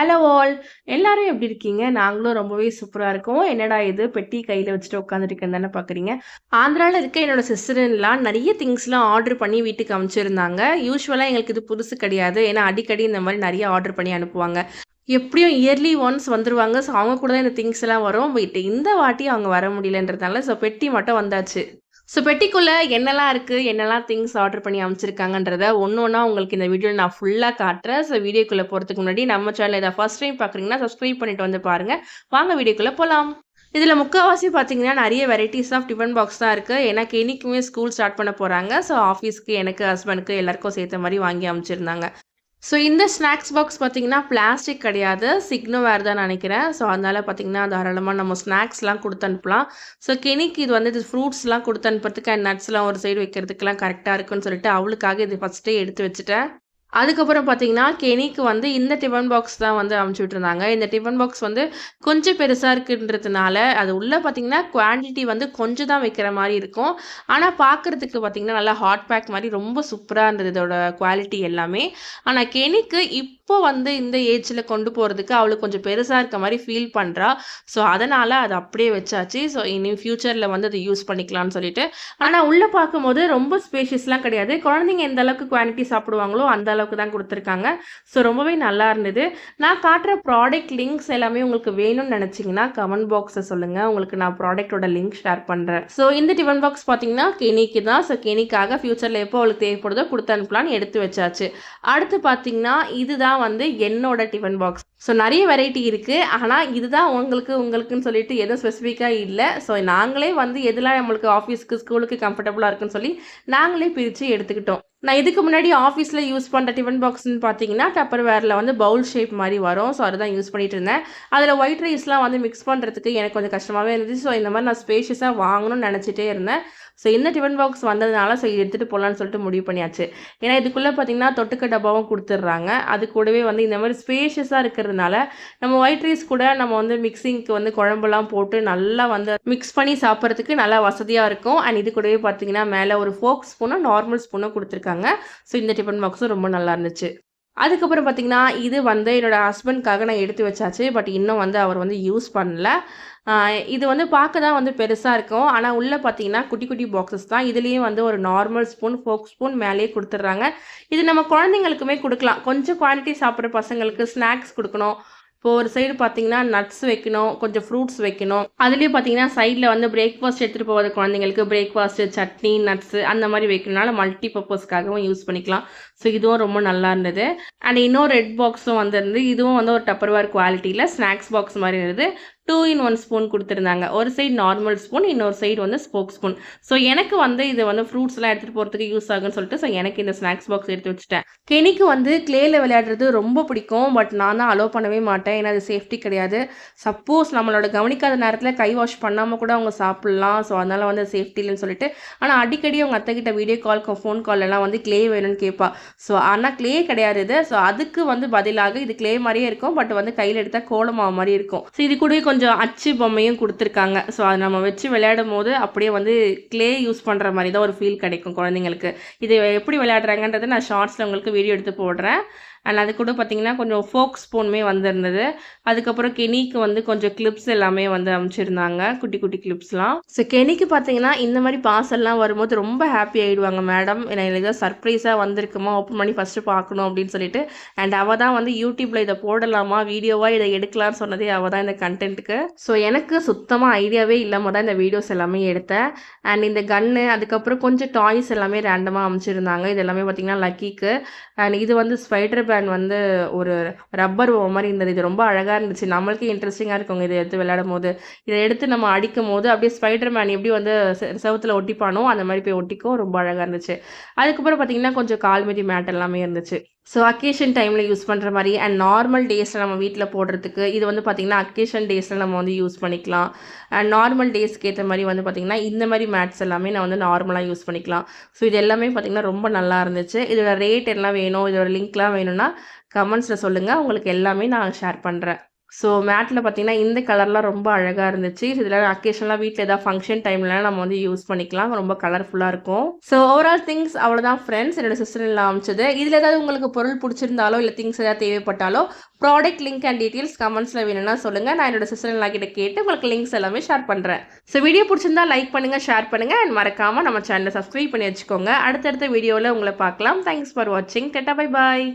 Hello all எல்லோரும் எப்படி இருக்கீங்க? நாங்களும் ரொம்பவே சூப்பராக இருக்கோம். என்னடா இது பெட்டி கையில் வச்சுட்டு உட்காந்துருக்கேன்னு தானே பார்க்குறீங்க. ஆந்திராவில் இருக்க என்னோட சிஸ்டர்லாம் நிறைய திங்ஸ்லாம் ஆர்டர் பண்ணி வீட்டுக்கு அமைச்சிருந்தாங்க யூஸ்வலாக எங்களுக்கு இது புதுசு கிடையாது. ஏன்னா அடிக்கடி இந்த மாதிரி நிறைய ஆர்டர் பண்ணி அனுப்புவாங்க. எப்படியும் இயர்லி ஒன்ஸ் வந்துருவாங்க. ஸோ அவங்க கூட தான் இந்த திங்ஸ் எல்லாம் வரும். பட் இந்த வாட்டி அவங்க வர முடியலன்றதுனால ஸோ பெட்டி மட்டும் வந்தாச்சு. ஸோ பெட்டிக்குள்ள என்னலாம் இருக்கு, என்னெல்லாம் திங்ஸ் ஆர்டர் பண்ணி அமைச்சிருக்காங்கன்றத ஒன்று ஒன்றா உங்களுக்கு இந்த வீடியோ நான் ஃபுல்லாக காட்டுறேன். ஸோ வீடியோக்குள்ளே போகிறதுக்கு முன்னாடி நம்ம சேனல் இதை ஃபர்ஸ்ட் டைம் பார்க்குறீங்கன்னா, சப்ஸ்கிரைப் பண்ணிட்டு வந்து பாருங்க. வாங்க வீடியோக்குள்ளே போகலாம் இதில் முக்கால்வாசி பார்த்தீங்கன்னா, நிறைய வெரைட்டிஸ் ஆஃப் டிஃபன் பாக்ஸ் தான் இருக்குது எனக்கு என்றைக்குமே ஸ்கூல் ஸ்டார்ட் பண்ண போகிறாங்க ஸோ ஆஃபீஸ்க்கு, எனக்கு, ஹஸ்பண்டுக்கு எல்லாருக்கும் சேர்த்த மாதிரி வாங்கி அமைச்சிருந்தாங்க ஸோ இந்த ஸ்நாக்ஸ் பாக்ஸ் பார்த்தீங்கன்னா, பிளாஸ்டிக் கிடையாது. சிக்னோவேர் தான் நினைக்கிறேன் ஸோ அதனால் பார்த்தீங்கன்னா, தாராளமாக நம்ம ஸ்நாக்ஸ்லாம் கொடுத்து அனுப்பலாம். ஸோ கெனிக்கு இது வந்து இது ஃப்ரூட்ஸ்லாம் கொடுத்து அனுப்புறதுக்கு அண்ட் நட்ஸ்லாம் ஒரு சைடு வைக்கிறதுக்கெலாம் கரெக்டாக இருக்குன்னு சொல்லிட்டு, அவளுக்காக இது ஃபஸ்ட்டே எடுத்து வச்சுட்டேன். அதுக்கப்புறம் பார்த்தீங்கன்னா, கெனிக்கு வந்து இந்த டிஃபன் பாக்ஸ் தான் வந்து அமுச்சு விட்டுருந்தாங்க. இந்த டிஃபன் பாக்ஸ் வந்து கொஞ்சம் பெருசாக இருக்குன்றதுனால, அது உள்ளே பார்த்தீங்கன்னா, குவான்டிட்டி வந்து கொஞ்சம் தான் வைக்கிற மாதிரி இருக்கும். ஆனால் பார்க்கறதுக்கு பார்த்தீங்கன்னா, நல்லா ஹாட் பேக் மாதிரி ரொம்ப சூப்பராக இருந்தது இதோட குவாலிட்டி எல்லாமே. ஆனால் கெனிக்கு இப்போ வந்து இந்த ஏஜில் கொண்டு போகிறதுக்கு அவளுக்கு கொஞ்சம் பெருசாக இருக்க மாதிரி ஃபீல் பண்ணுறா ஸோ அதனால் அது அப்படியே வச்சாச்சு. ஸோ இனி ஃப்யூச்சரில் வந்து அதை யூஸ் பண்ணிக்கலாம்னு சொல்லிட்டு. ஆனால் உள்ளே பார்க்கும்போது ரொம்ப ஸ்பேஷியஸ்லாம் கிடையாது. குழந்தைங்க எந்த அளவுக்கு குவான்டிட்டி சாப்பிடுவாங்களோ, அந்த அளவுக்கு தான் கொடுத்துருக்காங்க ஸோ ரொம்பவே நல்லா இருந்தது. நான் காட்டுற ப்ராடக்ட் லிங்க்ஸ் எல்லாமே உங்களுக்கு வேணும்னு நினச்சிங்கன்னா கமெண்ட் பாக்ஸை சொல்லுங்கள் உங்களுக்கு நான் ப்ராடக்ட்டோட லிங்க் ஷேர் பண்ணுறேன் ஸோ இந்த டிஃபன் பாக்ஸ் பார்த்தீங்கன்னா, கெனிக்கு தான். ஸோ கெனிக்காக ஃப்யூச்சரில் எப்போ அவளுக்கு தேவைப்படுதோ கொடுத்து அனுப்பலான்னு எடுத்து வச்சாச்சு. அடுத்து பார்த்தீங்கன்னா, இதுதான் வந்து என்னோட டிஃபன் பாக்ஸ். ஸோ நிறைய வெரைட்டி இருக்குது ஆனால் இதுதான் உங்களுக்கு, உங்களுக்குன்னு சொல்லிட்டு எதுவும் ஸ்பெசிஃபிக்காக இல்லை ஸோ நாங்களே வந்து எதெல்லாம் நம்மளுக்கு ஆஃபீஸ்க்கு, ஸ்கூலுக்கு கம்ஃபர்டபுளாக இருக்குன்னு சொல்லி, நாங்களே பிரித்து எடுத்துக்கிட்டோம். நான் இதுக்கு முன்னாடி ஆஃபீஸில் யூஸ் பண்ணுற டிஃபன் பாக்ஸ்ன்னு பார்த்தீங்கன்னா, டப்பர்வேர்ல வந்து பவுல் ஷேப் மாதிரி வரும். ஸோ அதுதான் யூஸ் பண்ணிட்டு இருந்தேன். அதில் ஒயிட் ரைஸ்லாம் வந்து மிக்ஸ் பண்ணுறதுக்கு எனக்கு கொஞ்சம் கஷ்டமாகவே இருந்துச்சு. ஸோ இந்த மாதிரி நான் ஸ்பேஷியஸாக வாங்கணும்னு நினச்சிட்டே இருந்தேன். ஸோ இந்த டிஃபன் பாக்ஸ் வந்ததுனால, ஸோ எடுத்துகிட்டு போகலான்னு சொல்லிட்டு முடிவு பண்ணியாச்சு. ஏன்னா இதுக்குள்ளே பார்த்தீங்கன்னா, தொட்டுக்க டப்பாவும் கொடுத்துட்றாங்க அது கூடவே வந்து இந்த மாதிரி ஸ்பேஷியஸாக இருக்கிற இருக்கிறதுனால, நம்ம ஒயிட் ரைஸ் கூட நம்ம வந்து மிக்ஸிங்க்கு வந்து குழம்புலாம் போட்டு நல்லா வந்து மிக்ஸ் பண்ணி சாப்பிட்றதுக்கு நல்லா வசதியாக இருக்கும். அண்ட் இது கூடவே பார்த்தீங்கன்னா, மேலே ஒரு ஃபோக் ஸ்பூனும், நார்மல் ஸ்பூனும் கொடுத்துருக்காங்க ஸோ இந்த டிஃபன் பாக்ஸும் ரொம்ப நல்லா இருந்துச்சு. அதுக்கப்புறம் பார்த்தீங்கன்னா, இது வந்து என்னோட ஹஸ்பண்ட்காக நான் எடுத்து வச்சாச்சு. பட் இன்னும் வந்து அவர் வந்து யூஸ் பண்ணல. இது வந்து பார்க்க தான் வந்து பெருசாக இருக்கும். ஆனால் உள்ளே பார்த்தீங்கன்னா, குட்டி குட்டி பாக்ஸஸ் தான். இதுலேயும் வந்து ஒரு நார்மல் ஸ்பூன், ஃபோக் ஸ்பூன் மேலேயே கொடுத்துட்றாங்க இது நம்ம குழந்தைங்களுக்குமே கொடுக்கலாம் கொஞ்சம் குவாலிட்டி சாப்பிட்ற பசங்களுக்கு ஸ்நாக்ஸ் கொடுக்கணும் இப்போ ஒரு சைடு பார்த்தீங்கன்னா, நட்ஸ் வைக்கணும், கொஞ்சம் ஃப்ரூட்ஸ் வைக்கணும். அதுலேயும் பார்த்தீங்கன்னா, சைடில் வந்து பிரேக்ஃபாஸ்ட் எடுத்துகிட்டு போகிற குழந்தைங்களுக்கு பிரேக்ஃபாஸ்ட்டு சட்னி, நட்ஸ் அந்த மாதிரி வைக்கணும்னால மல்டி பர்பஸ்க்காகவும் யூஸ் பண்ணிக்கலாம். ஸோ இதுவும் ரொம்ப நல்லா இருந்தது. அண்ட் இன்னொரு ரெட் பாக்ஸும் வந்துருந்து இதுவும் வந்து ஒரு டப்பர்வேர் குவாலிட்டியில் ஸ்நாக்ஸ் பாக்ஸ் மாதிரி இருந்தது. டூ இன் ஒன் ஸ்பூன் கொடுத்துருந்தாங்க ஒரு சைடு நார்மல் ஸ்பூன், இன்னொரு சைடு வந்து ஸ்போக் ஸ்பூன். ஸோ எனக்கு வந்து இது வந்து ஃப்ரூட்ஸ்லாம் எடுத்துகிட்டு போகிறதுக்கு யூஸ் ஆகுன்னு சொல்லிட்டு, ஸோ எனக்கு இந்த ஸ்நாக்ஸ் பாக்ஸ் எடுத்து வச்சுட்டேன். கெனிக்கு வந்து கிளேயில் விளையாடுறது ரொம்ப பிடிக்கும். பட் நான் தான் அலோவ் பண்ணவே மாட்டேன். ஏன்னா அது சேஃப்டி கிடையாது. சப்போஸ் நம்மளோட கவனிக்காத நேரத்தில் கை வாஷ் பண்ணாமல் கூட அவங்க சாப்பிட்லாம் ஸோ அதனால் வந்து சேஃப்டி இல்லைன்னு சொல்லிட்டு, ஆனால் அடிக்கடி அவங்க அத்தைக்கிட்ட வீடியோ கால், ஃபோன் கால்லலாம் வந்து க்ளே வேணும்னு கேட்பா. ஸோ ஆனால் க்ளே கிடையாது இது. ஸோ அதுக்கு வந்து பதிலாக இது க்ளே மாதிரியே இருக்கும். பட் வந்து கையில் எடுத்தால் கோலமாக மாதிரி இருக்கும். ஸோ இது கூடவே கொஞ்சம் அச்சு பொம்மையும் கொடுத்துருக்காங்க ஸோ அதை நம்ம வச்சு விளையாடும் போது அப்படியே வந்து க்ளே யூஸ் பண்ணுற மாதிரி தான் ஒரு ஃபீல் கிடைக்கும் குழந்தைங்களுக்கு. இது எப்படி விளையாடுறாங்கன்றத நான் ஷார்ட்ஸில் உங்களுக்கு வீடியோ எடுத்து போடுறேன். அண்ட் அது கூட பார்த்தீங்கன்னா, கொஞ்சம் ஃபோக் ஸ்பூனுமே வந்திருந்தது. அதுக்கப்புறம் கெனிக்கு வந்து கொஞ்சம் கிளிப்ஸ் எல்லாமே வந்து அமைச்சிருந்தாங்க குட்டி குட்டி கிளிப்ஸ்லாம். ஸோ கெனிக்கு பார்த்தீங்கன்னா, இந்த மாதிரி பார்சல்லாம் வரும்போது ரொம்ப ஹாப்பி ஆகிடுவாங்க மேடம். எனக்கு ஏதோ சர்ப்ரைஸாக வந்திருக்குமா, ஓப்பன் பண்ணி ஃபர்ஸ்ட்டு பார்க்கணும் அப்படின்னு சொல்லிட்டு. அண்ட் அவள் தான் வந்து யூடியூப்பில் இதை போடலாமா, வீடியோவாக இதை எடுக்கலாம்னு சொன்னதே அவள் தான் இந்த கன்டென்ட்க்கு. ஸோ எனக்கு சுத்தமாக ஐடியாவே இல்லாமல் தான் இந்த வீடியோஸ் எல்லாமே எடுத்தேன். அண்ட் இந்த கன்னு, அதுக்கப்புறம் கொஞ்சம் டாய்ஸ் எல்லாமே ரேண்டமாக அமைச்சிருந்தாங்க இது எல்லாமே பார்த்தீங்கன்னா, லக்கிக்கு. அண்ட் இது வந்து ஸ்பைடர் பேண்ட் வந்து ஒரு ரப்பர் மாதிரி இருந்தது. இது ரொம்ப அழகாக இருந்துச்சு. நம்மளுக்கே இன்ட்ரெஸ்டிங்காக இருக்குங்க இதை எடுத்து விளையாடும்போது. இதை எடுத்து நம்ம அடிக்கும் போது அப்படியே ஸ்பைடர் மேன் எப்படி வந்து செவத்தில் செவுத்துல ஒட்டிப்பானோ, அந்த மாதிரி போய் ஒட்டிக்கும். ரொம்ப அழகாக இருந்துச்சு. அதுக்கப்புறம் பார்த்தீங்கன்னா, கொஞ்சம் கால் மேட் எல்லாமே இருந்துச்சு. ஸோ அக்கேஷன் டைமில் யூஸ் பண்ணுற மாதிரி அண்ட் நார்மல் டேஸில் நம்ம வீட்டில் போடுறதுக்கு, இது வந்து பார்த்திங்கன்னா அக்கேஷன் டேஸில் நம்ம வந்து யூஸ் பண்ணிக்கலாம். அண்ட் நார்மல் டேஸ்க்கு ஏற்ற மாதிரி வந்து பார்த்தீங்கன்னா, இந்த மாதிரி மேட்ஸ் எல்லாமே நான் வந்து நார்மலாக யூஸ் பண்ணிக்கலாம். ஸோ இது எல்லாமே பார்த்தீங்கன்னா, ரொம்ப நல்லா இருந்துச்சு. இதோட ரேட் எல்லாம் வேணும், இதோட லிங்க்லாம் வேணும்னா கமெண்ட்ஸில் சொல்லுங்கள் உங்களுக்கு எல்லாமே நான் ஷேர் பண்ணுறேன் ஸோ மேட்டில் பார்த்தீங்கன்னா இந்த கலர்லாம் ரொம்ப அழகாக இருந்துச்சு. இதில் அக்கேஷனலாக வீட்டில் ஏதாவது ஃபங்க்ஷன் டைம்லாம் நம்ம வந்து யூஸ் பண்ணிக்கலாம். ரொம்ப கலர்ஃபுல்லாக இருக்கும். ஸோ ஓவரால் திங்ஸ் அவ்வளோதான் ஃப்ரெண்ட்ஸ் என்னோட சிஸ்டர் எல்லாம் அமைச்சது இதில் ஏதாவது உங்களுக்கு பொருள் பிடிச்சிருந்தாலோ இல்லை திங்ஸ் ஏதாவது தேவைப்பட்டாலோ ப்ராடக்ட் லிங்க் அண்ட் டீட்டெயில்ஸ் கமெண்ட்ஸில் வேணும்னா சொல்லுங்கள் நான் என்னோட சிஸ்டர் எல்லாம் கிட்ட கேட்டு உங்களுக்கு லிங்க்ஸ் எல்லாமே ஷேர் பண்ணுறேன் ஸோ வீடியோ பிடிச்சிருந்தா லைக் பண்ணுங்கள் ஷேர் பண்ணுங்கள் அண்ட் மறக்காமல் நம்ம சேனலை சப்ஸ்கிரைப் பண்ணி வச்சுக்கோங்க. அடுத்தடுத்த வீடியோவில் உங்களை பார்க்கலாம். தேங்க்ஸ் ஃபார் வாட்சிங் டெட்டா பை பாய்